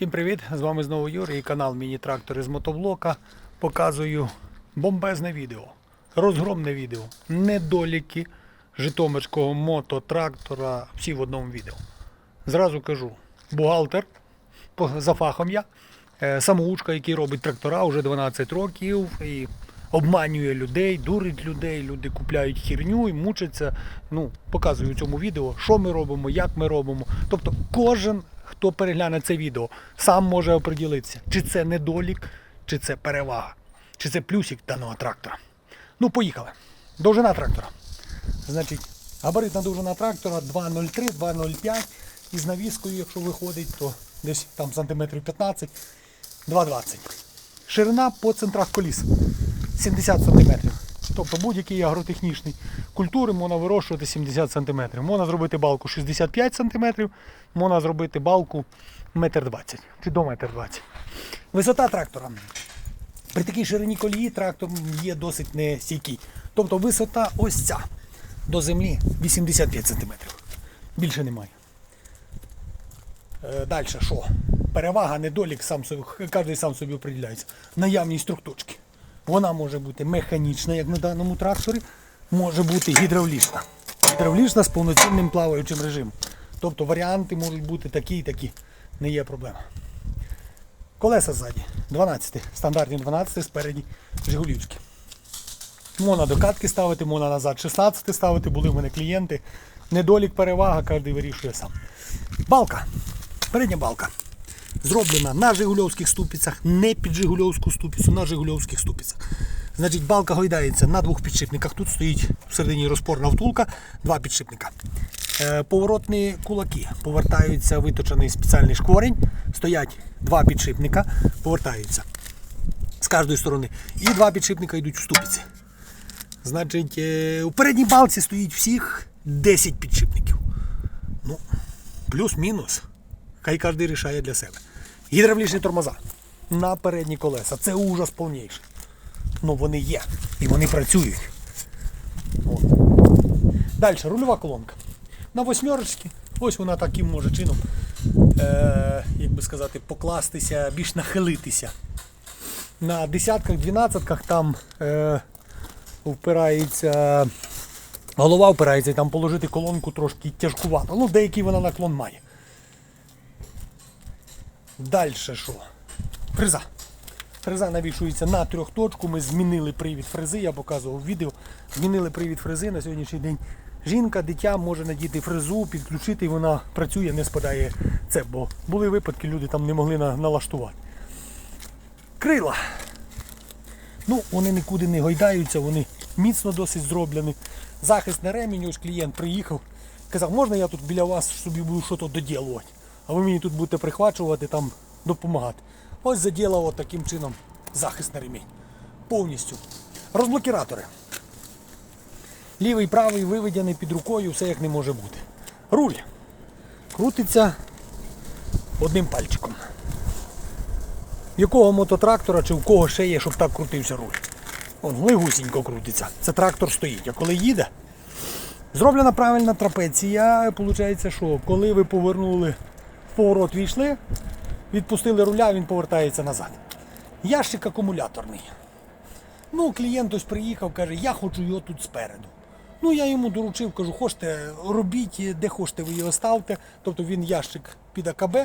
Всім привіт! З вами знову Юрій і канал Міні-Трактори з мотоблока. Показую бомбезне відео, розгромне відео, недоліки Житомирського мототрактора. Всі в одному відео. Зразу кажу, бухгалтер за фахом я, е, самоучка, який робить трактора вже 12 років і обманює людей, дурить людей, люди купляють херню і мучаться. Ну, показую в цьому відео, що ми робимо, як ми робимо. Тобто кожен, хто перегляне це відео, сам може оприділитися, чи це недолік, чи це перевага, чи це плюсик даного трактора. Ну, поїхали. Довжина трактора. Значить, габаритна довжина трактора 2,03, 2,05 і з навіскою, якщо виходить, то десь там сантиметрів 15, 2,20. Ширина по центрах коліс 70 см. Тобто будь-який агротехнічний культури можна вирощувати 70 см. Можна зробити балку 65 см, можна зробити балку 1,20 м чи до 1,20 м. Висота трактора. При такій ширині колії трактор є досить нестійкий. Тобто висота ось ця до землі 85 см. Більше немає. Е, Далі що? Перевага, недолік, сам собі, кожен сам собі определяється. Наявність трьохточки. Вона може бути механічна, як на даному тракторі, може бути гідравлічна. Гідравлічна з повноцінним плаваючим режимом. Тобто варіанти можуть бути такі і такі. Не є проблема. Колеса ззаді 12, стандартні 12 спереді Жигулівські. Можна до катки ставити, можна назад 16 ставити, були в мене клієнти. Недолік, перевага, кожен вирішує сам. Балка. Передня балка. Зроблена на Жигульовських ступицях, не під Жигульовську ступицю, на Жигульовських ступицях. Значить, балка гойдається на двох підшипниках. Тут стоїть всередині розпорна втулка, два підшипника. Е, Поворотні кулаки повертаються виточений спеціальний шкворень, стоять два підшипника, повертаються з кожної сторони. І два підшипника йдуть в ступиці. Значить, е, у передній балці стоїть всіх 10 підшипників. Ну, плюс-мінус. Хай кожен рішає для себе. Гідравлічні тормоза на передні колеса. Це ужас повніший. Ну вони є. І вони працюють. От. Далі, рульова колонка. На восьмерочці, ось вона таким може чином, е, як би сказати, покластися, більш нахилитися. На десятках, дванадцятках там е, впирається, голова впирається і там положити колонку трошки тяжкувато. Ну, деякий вона наклон має. Далі що? Фреза. Фреза навішується на трьохточку. Ми змінили привід фрези, я показував відео. Змінили привід фрези на сьогоднішній день. Жінка, дитя може надіти фрезу, підключити, і вона працює, не спадає це, бо були випадки, люди там не могли на- налаштувати. Крила. Ну, вони нікуди не гойдаються, вони міцно досить зроблені. Захист на ремінь, ось клієнт приїхав. Казав, можна я тут біля вас собі буду щось доділувати, а ви мені тут будете прихвачувати, там допомагати. Ось заділав от таким чином захист на ремінь. Повністю. Розблокіратори. Лівий, правий виведений під рукою, все як не може бути. Руль крутиться одним пальчиком. В якого мототрактора чи в кого ще є, щоб так крутився руль? Он легусінько крутиться. Це трактор стоїть. А коли їде, зроблена правильна трапеція. Виходить, що коли ви повернули в поворот війшли, відпустили руля, він повертається назад. Ящик акумуляторний. Ну, клієнт ось приїхав, каже, я хочу його тут спереду. Ну, я йому доручив, кажу, хочете, робіть, де хочете, ви його ставте. Тобто він ящик під АКБ.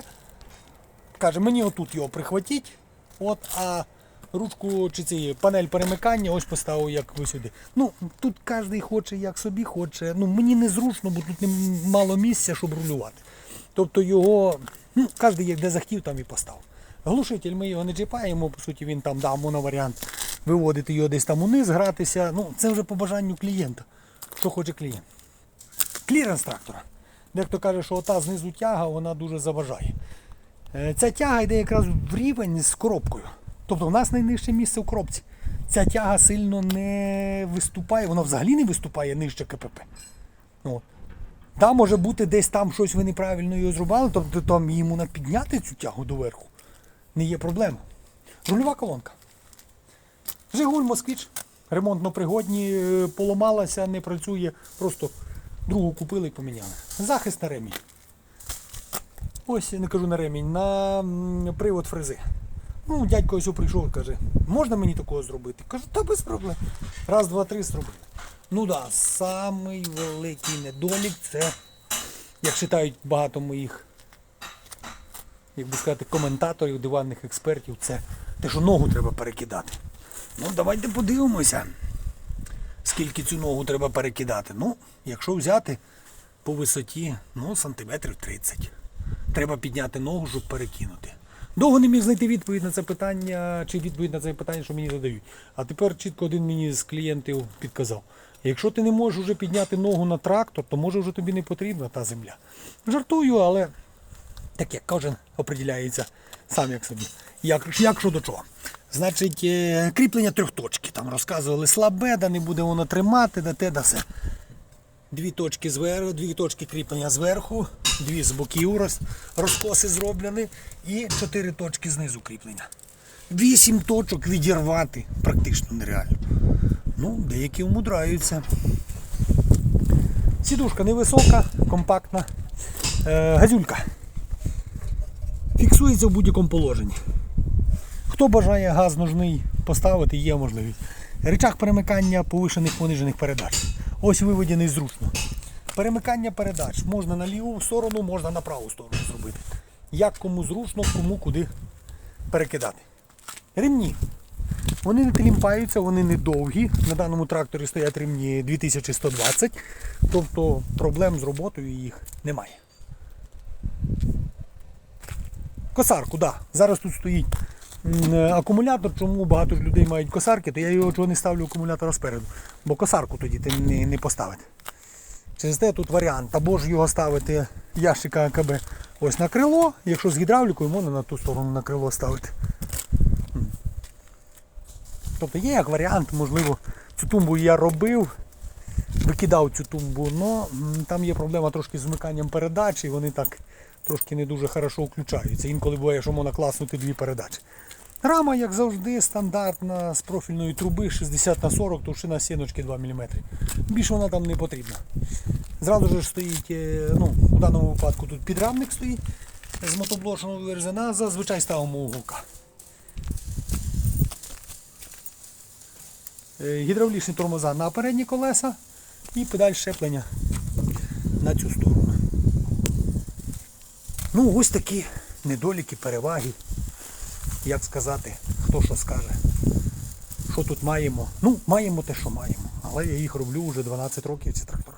Каже, мені отут його прихватіть, от, а ручку чи ці панель перемикання ось поставив як ви сюди. Ну, тут кожен хоче, як собі хоче. Ну, мені незручно, бо тут мало місця, щоб рулювати. Тобто його, ну, кожен як де захотів, там і поставив. Глушитель ми його не чіпаємо, по суті, він там дав моноваріант виводити його десь там униз, гратися. Ну, це вже по бажанню клієнта. Що хоче клієнт. Кліренс трактора. Дехто каже, що ота знизу тяга вона дуже заважає. Е, Ця тяга йде якраз в рівень з коробкою. Тобто в нас найнижче місце в коробці. Ця тяга сильно не виступає, вона взагалі не виступає нижче КПП. От. Там може бути десь там щось ви неправильно його зробили, тобто там йому підняти цю тягу доверху. Не є проблема. Рульова колонка. Жигуль Москвич. Ремонтно пригодні, е, поламалася, не працює. Просто другу купили і поміняли. Захист на ремінь. Ось я не кажу на ремінь, на привод фрези. Ну, дядько ось прийшов і каже, можна мені такого зробити? Кажу, та без проблем. Раз, два, три зробили. Ну так, да, самий великий недолік це, як читають багато моїх, як би сказати, коментаторів, диванних експертів, це те, що ногу треба перекидати. Ну, давайте подивимося, скільки цю ногу треба перекидати. Ну, якщо взяти по висоті, ну, сантиметрів 30. Треба підняти ногу, щоб перекинути. Довго не міг знайти відповідь на це питання, чи відповідь на це питання, що мені задають. А тепер чітко один мені з клієнтів підказав. Якщо ти не можеш вже підняти ногу на трактор, то може вже тобі не потрібна та земля. Жартую, але так як кожен определяється сам як собі. Як, як що до чого. Значить, е, кріплення трьохточки. Там розказували слабе, да не буде воно тримати, да те, да все. Дві точки зверху, дві точки кріплення зверху, дві з боків роз, розкоси зроблені і чотири точки знизу кріплення. Вісім точок відірвати практично нереально. Ну, деякі умудраються. Сідушка невисока, компактна. Е, газюлька. Фіксується в будь-якому положенні. Хто бажає газ ножний поставити, є можливість. Рычаг перемикання повишених понижених передач. Ось виведений зручно. Перемикання передач можна на ліву сторону, можна на праву сторону зробити. Як кому зручно, кому куди перекидати. Ремні. Вони не клімпаються, вони не довгі. На даному тракторі стоять ремні 2120, тобто проблем з роботою їх немає. Косарку. Да. Зараз тут стоїть е, акумулятор, чому багато людей мають косарки, то я його чого не ставлю акумулятора спереду. Бо косарку тоді ти не, не поставити. Через те тут варіант. Або ж його ставити ящика АКБ ось на крило, якщо з гідравлікою, можна на ту сторону на крило ставити. Тобто є як варіант, можливо, цю тумбу я робив, викидав цю тумбу, але там є проблема трошки з вмиканням передач, і вони так трошки не дуже хорошо включаються. Інколи буває, що можна класнути дві передачі. Рама, як завжди, стандартна з профільної труби 60 на 40, товщина сіночки 2 мм. Більше вона там не потрібна. Зразу ж стоїть, е, ну, у даному випадку тут підрамник стоїть з мотоблочного вирізана, зазвичай ставимо уголка. Гідравлічні тормоза на передні колеса і педаль щеплення на цю сторону. Ну, ось такі недоліки, переваги. Як сказати, хто що скаже. Що тут маємо? Ну, маємо те, що маємо. Але я їх роблю вже 12 років, ці трактора.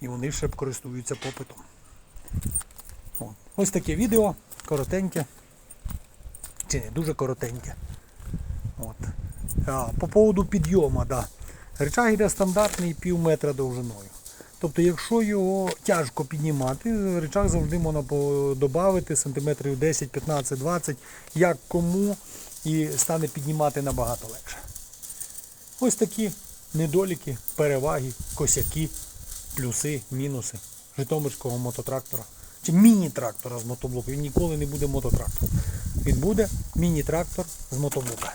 І вони ще користуються попитом. Ось таке відео, коротеньке. Чи не дуже коротеньке. От. А, по поводу підйому, да. Речаг йде стандартний пів метра довжиною. Тобто, якщо його тяжко піднімати, речах завжди можна додати сантиметрів 10, 15, 20, як кому, і стане піднімати набагато легше. Ось такі недоліки, переваги, косяки, плюси, мінуси Житомирського мототрактора. Чи міні-трактора з мотоблоку. Він ніколи не буде мототрактором. Він буде міні-трактор з мотоблока.